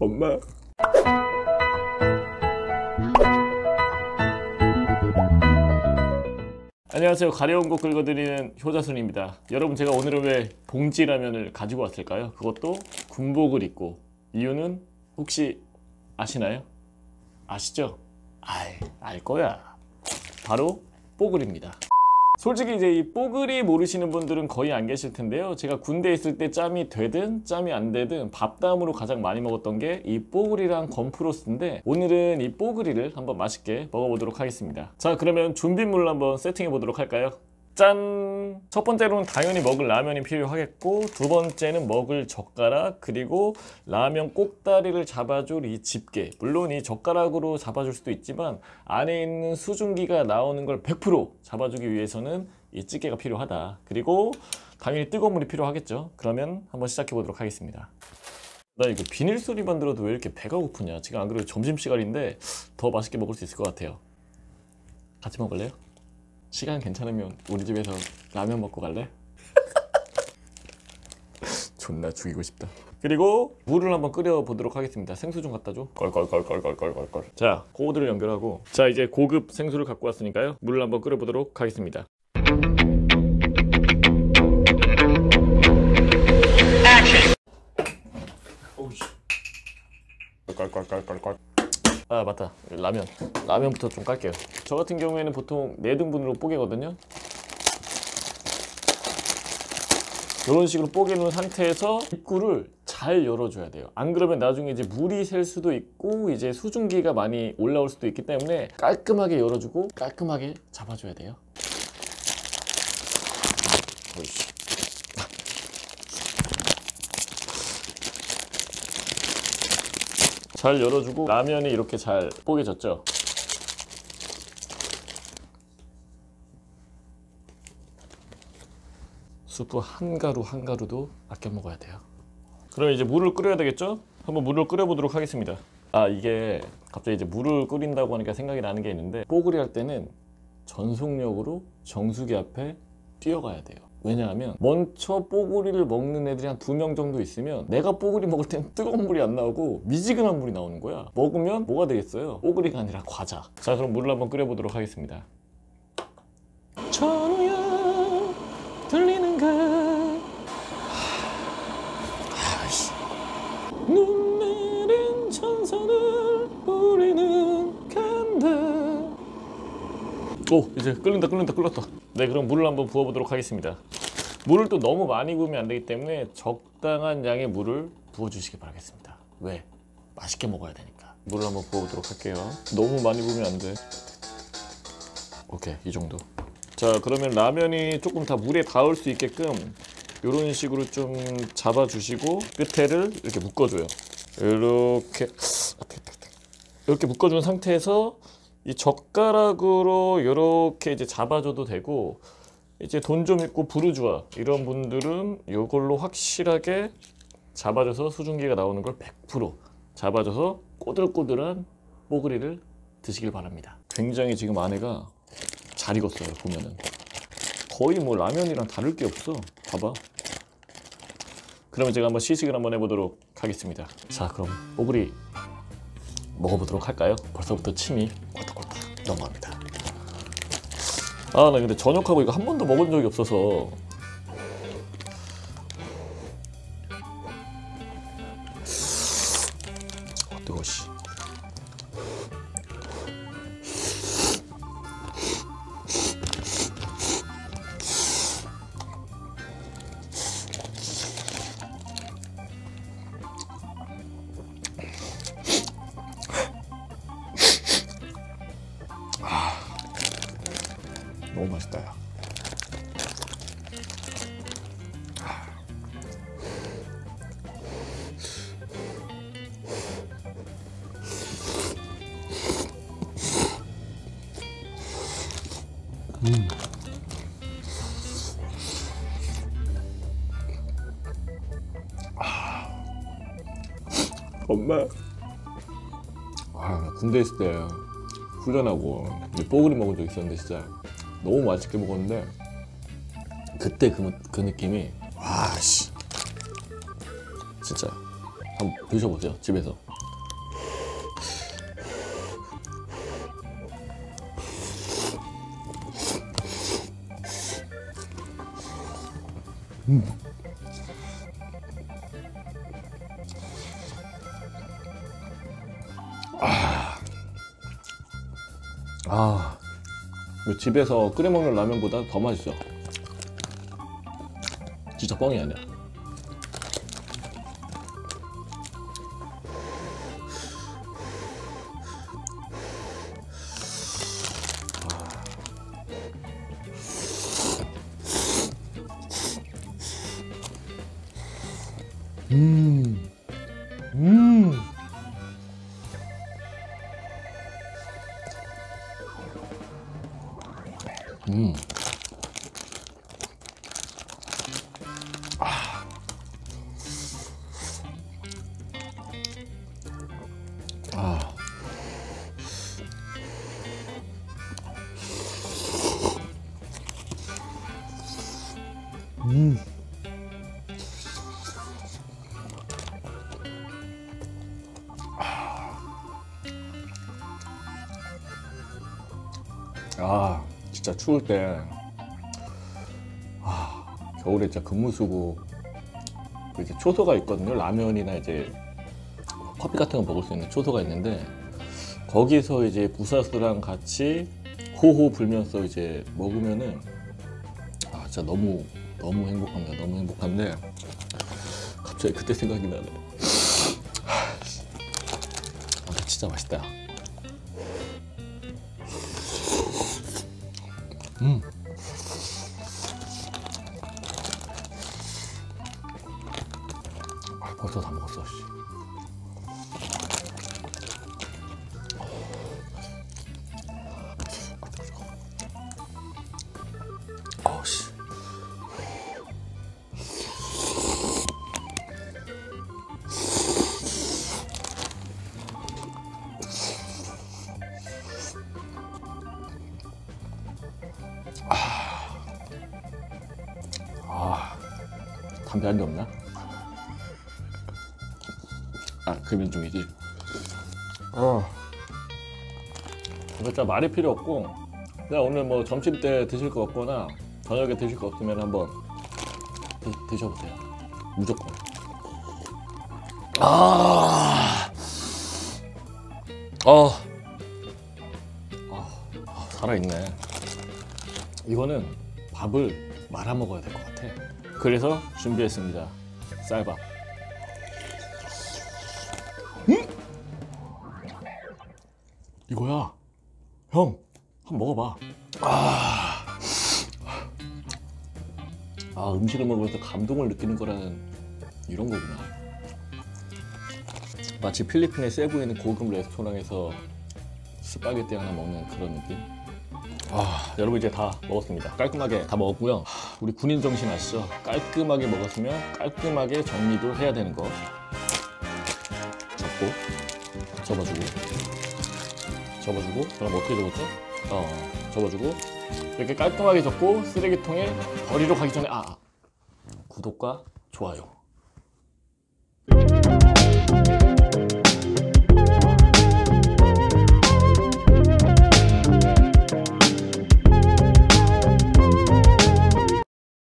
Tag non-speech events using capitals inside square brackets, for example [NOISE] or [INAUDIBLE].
엄마. 안녕하세요. 가려운 곡 긁어드리는 효자순입니다. 여러분 제가 오늘은 왜 봉지라면을 가지고 왔을까요? 그것도 군복을 입고 이유는 혹시 아시나요? 아시죠? 아이, 알 거야. 바로 뽀글입니다. 솔직히 이제 이 뽀글이 모르시는 분들은 거의 안 계실 텐데요. 제가 군대에 있을 때 짬이 되든 짬이 안 되든 밥담으로 가장 많이 먹었던 게 이 뽀글이랑 건프로스인데 오늘은 이 뽀글이를 한번 맛있게 먹어보도록 하겠습니다. 자 그러면 준비물을 한번 세팅해 보도록 할까요? 짠! 첫 번째로는 당연히 먹을 라면이 필요하겠고 두 번째는 먹을 젓가락 그리고 라면 꼭다리를 잡아줄 이 집게. 물론 이 젓가락으로 잡아줄 수도 있지만 안에 있는 수증기가 나오는 걸 100% 잡아주기 위해서는 이 집게가 필요하다. 그리고 당연히 뜨거운 물이 필요하겠죠. 그러면 한번 시작해 보도록 하겠습니다. 나 이거 비닐 소리만 들어도 왜 이렇게 배가 고프냐? 지금 안 그래도 점심시간인데 더 맛있게 먹을 수 있을 것 같아요. 같이 먹을래요? 시간 괜찮으면 우리 집에서 라면 먹고 갈래? [LAUGHS] 존나 죽이고 싶다. 그리고 물을 한번 끓여 보도록 하겠습니다. 생수 좀 갖다 줘. 껄껄껄껄껄껄껄. 자, 코드를 연결하고 자, 이제 고급 생수를 갖고 왔으니까요. 물을 한번 끓여 보도록 하겠습니다. 껄껄껄껄껄. 아 맞다. 라면. 라면부터 좀 깔게요. 저 같은 경우에는 보통 4등분으로 뽀개거든요. 이런 식으로 뽀개 놓은 상태에서 입구를 잘 열어줘야 돼요. 안 그러면 나중에 이제 물이 셀 수도 있고 이제 수증기가 많이 올라올 수도 있기 때문에 깔끔하게 열어주고 깔끔하게 잡아줘야 돼요. 어이씨. 잘 열어주고 라면이 이렇게 잘 뽀개졌죠? 수프 한 가루 한 가루도 아껴 먹어야 돼요. 그럼 이제 물을 끓여야 되겠죠? 한번 물을 끓여 보도록 하겠습니다. 아 이게 갑자기 이제 물을 끓인다고 하니까 생각이 나는 게 있는데 뽀글이 할 때는 전속력으로 정수기 앞에 뛰어가야 돼요 왜냐하면 먼저 뽀글이를 먹는 애들이 한 두 명 정도 있으면 내가 뽀글이 먹을 땐 뜨거운 물이 안 나오고 미지근한 물이 나오는 거야. 먹으면 뭐가 되겠어요? 뽀글이가 아니라 과자. 자 그럼 물을 한번 끓여보도록 하겠습니다. 전우야 들리는가. 아이씨. 눈 내린 천사들 우리는 오 이제 끓는다 끓는다 끓었다. 네 그럼 물을 한번 부어보도록 하겠습니다. 물을 또 너무 많이 부으면 안 되기 때문에 적당한 양의 물을 부어주시기 바라겠습니다. 왜? 맛있게 먹어야 되니까. 물을 한번 부어보도록 할게요. 너무 많이 부으면 안돼. 오케이 이 정도. 자 그러면 라면이 조금 다 물에 닿을 수 있게끔 이런 식으로 좀 잡아주시고 끝에를 이렇게 묶어줘요. 이렇게 이렇게 묶어준 상태에서 이 젓가락으로 이렇게 이제 잡아줘도 되고 이제 돈 좀 있고 부르주아 이런 분들은 이걸로 확실하게 잡아줘서 수증기가 나오는 걸 100% 잡아줘서 꼬들꼬들한 뽀글이를 드시길 바랍니다. 굉장히 지금 안에가 잘 익었어요 보면은 거의 뭐 라면이랑 다를 게 없어. 봐봐. 그러면 제가 한번 시식을 한번 해보도록 하겠습니다. 자 그럼 뽀글이 먹어보도록 할까요? 벌써부터 침이 꼴딱꼴딱 넘어갑니다. 아, 나 근데 저녁하고 이거 한 번도 먹은 적이 없어서. 어, 뜨거워, 씨. 엄마. 아, 나 군대 있을 때 훈련하고 뽀글이 먹은 적 있었는데 진짜 너무 맛있게 먹었는데 그때 그, 그 느낌이 와씨. 진짜 한번 드셔보세요 집에서. 아, 집에서 끓여 먹는 라면보다 더 맛있어. 진짜 뻥이 아니야. 음, 음. 음. 아. 아. 음. 진짜 추울 때, 아, 겨울에 진짜 근무수고, 그 이제 초소가 있거든요. 라면이나 이제 커피 같은 거 먹을 수 있는 초소가 있는데, 거기서 이제 부사수랑 같이 호호 불면서 이제 먹으면은, 아, 진짜 너무, 너무 행복합니다. 너무 행복한데, 갑자기 그때 생각이 나네. 아, 진짜 맛있다. 음. 아, 벌써 다 먹었어. 씨. 담배 한 대 없나? 아, 금연 중이지. 어. 진짜 말이 필요 없고, 그냥 오늘 뭐 점심 때 드실 거 없거나 저녁에 드실 거 없으면 한번 드, 드셔보세요. 무조건. 아, 어, 아, 아, 살아있네. 이거는 밥을 말아 먹어야 될 것 같아. 그래서 준비했습니다. 쌀밥. 음? 이거야. 형, 한번 먹어봐. 아, 아 음식을 먹으면서 감동을 느끼는 거라는 이런 거구나. 마치 필리핀의 세부에 있는 고급 레스토랑에서 스파게티 하나 먹는 그런 느낌. 아, 여러분 이제 다 먹었습니다. 깔끔하게 다 먹었고요. 하, 우리 군인 정신 아시죠? 깔끔하게 먹었으면 깔끔하게 정리도 해야 되는 거. 접고, 접어주고, 접어주고, 그럼 어떻게 접었죠? 어, 접어주고, 이렇게 깔끔하게 접고 쓰레기통에 버리러 가기 전에 아, 구독과 좋아요.